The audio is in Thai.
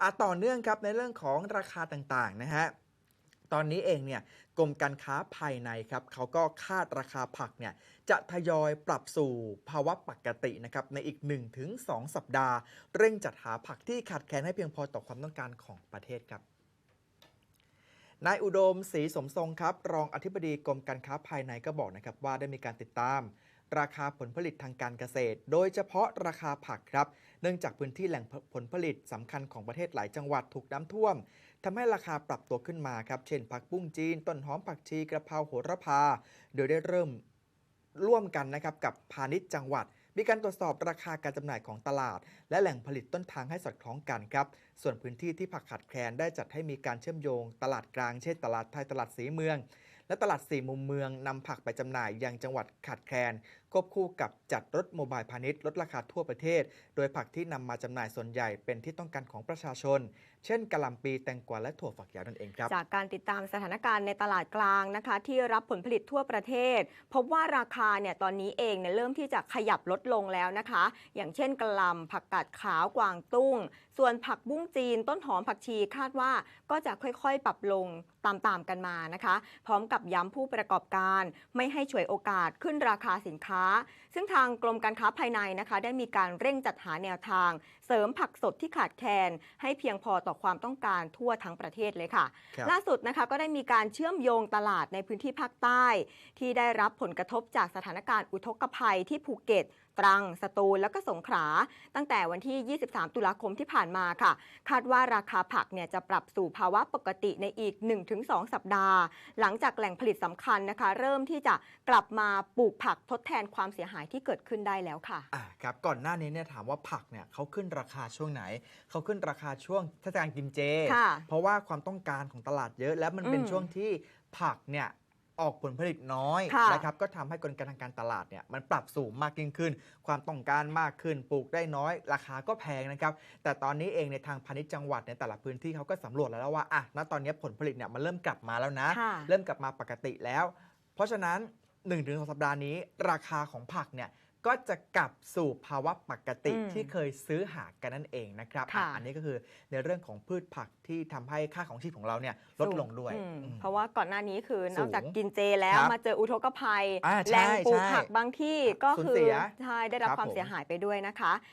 อะต่อเนื่องครับในเรื่องของราคาต่างๆนะฮะตอนนี้เองเนี่ยกรมการค้าภายในครับเขาก็คาดราคาผักเนี่ยจะทยอยปรับสู่ภาวะปกตินะครับในอีก 1-2 สัปดาห์ เร่งจัดหาผักที่ขาดแคลนให้เพียงพอต่อความต้องการของประเทศครับนายอุดมศรีสมทรงครับ รองอธิบดีกรมการค้าภายในก็บอกนะครับว่าได้มีการติดตาม ราคาผลผลิตทางการเกษตร โดยเฉพาะราคาผักครับ เนื่องจากพื้นที่แหล่งผลผลิตสำคัญของประเทศหลายจังหวัดถูกน้ำท่วมทำให้ราคาปรับตัวขึ้นมาครับ เช่น ผักบุ้งจีน ต้นหอมผักชีกระเพราโหระพา โดยได้เริ่มร่วมกันนะครับกับพาณิชย์จังหวัดมีการตรวจสอบราคาการจำหน่ายของตลาด และแหล่งผลิตต้นทางให้สอดคล้องกันครับ ส่วนพื้นที่ที่ผักขาดแคลนได้จัดให้มีการเชื่อมโยง ตลาดกลางเช่นตลาดไทยตลาดสีเมือง และตลาดสี่มุมเมืองนำผักไปจำหน่ายยังจังหวัดขาดแคลน ควบคู่กับจัดรถโมบายพาณิชย์ลดราคาทั่วประเทศ โดยผักที่นำมาจำหน่ายส่วนใหญ่เป็นที่ต้องการของประชาชน เช่นกะหล่ำปีแตงกวาและถั่วฝักยาวนั่นเองครับ จากการติดตามสถานการณ์ในตลาดกลางนะคะ ที่รับผลผลิตทั่วประเทศ พบว่าราคาเนี่ยตอนนี้เองเนี่ยเริ่มที่จะขยับลดลงแล้วนะคะ อย่างเช่นกะหล่ำผักกาดขาวกวางตุ้ง ส่วนผักบุ้งจีน ต้นหอมผักชีคาดว่าก็จะค่อยๆ ปรับลงตามๆกันมานะคะ พร้อมกับย้ำผู้ประกอบการ ไม่ให้ฉวยโอกาสขึ้นราคาสินค้าซึ่งทางกรมการค้าภายในนะคะ ได้มีการเร่งจัดหาแนวทาง เสริมผักสดที่ขาดแคลนให้เพียงพอต่อความต้องการทั่วทั้งประเทศเลยค่ะครับล่าสุดนะคะก็ได้มีการเชื่อมโยงตลาดในพื้นที่ภาคใต้ ที่ได้รับผลกระทบจากสถานการณ์อุทกภัยที่ภูเก็ต ตรัง สตูล แล้วก็สงขลาตั้งแต่วันที่ 23 ตุลาคมที่ผ่านมาค่ะ คาดว่าราคาผักเนี่ยจะปรับสู่ภาวะปกติในอีก 1-2 สัปดาห์ หลังจากแหล่งผลิตสำคัญนะคะ เริ่มที่จะกลับมาปลูกผักทดแทนความเสียหายที่เกิดขึ้นได้แล้วค่ะอ่าครับก่อนหน้านี้เนี่ยถามว่าผักเนี่ยเขาขึ้นราคาช่วงไหนเขาขึ้นราคาช่วงเทศกาลกินเจค่ะเพราะว่าความต้องการของตลาดเยอะและมันเป็นอืมช่วงที่ผักเนี่ย ออกผลผลิตน้อยค่ะ นะครับก็ทำให้กลไกทางการตลาดเนี่ยมันปรับสูงมากยิ่งขึ้น ความต้องการมากขึ้นปลูกได้น้อย ราคาก็แพงนะครับ แต่ตอนนี้เองในทางพาณิชย์จังหวัดในแต่ละพื้นที่เขาก็สำรวจแล้วว่าอะณตอนนี้ผลผลิตเนี่ยมันเริ่มกลับมาแล้วนะ ค่ะ เริ่มกลับมาปกติแล้ว เพราะฉะนั้น 1-2 สัปดาห์นี้ ราคาของผักเนี่ย ก็จะกลับสู่ภาวะปกติอืมที่เคยซื้อหากันนั่นเองนะครับค่ะ อะอันนี้ก็คือในเรื่องของพืชผักที่ทำให้ค่าของชีพของเราเนี่ยลดลงด้วยอืมอืม เพราะว่าก่อนหน้านี้คือนสูอกงจากกินเจแล้วครับมาเจออุทกภัยอ่าใช่แหล่งปลูกใช่ผักบางที่ก็สูญคือเสียใช่ได้รับครับความผม เสียหายไปด้วยนะคะ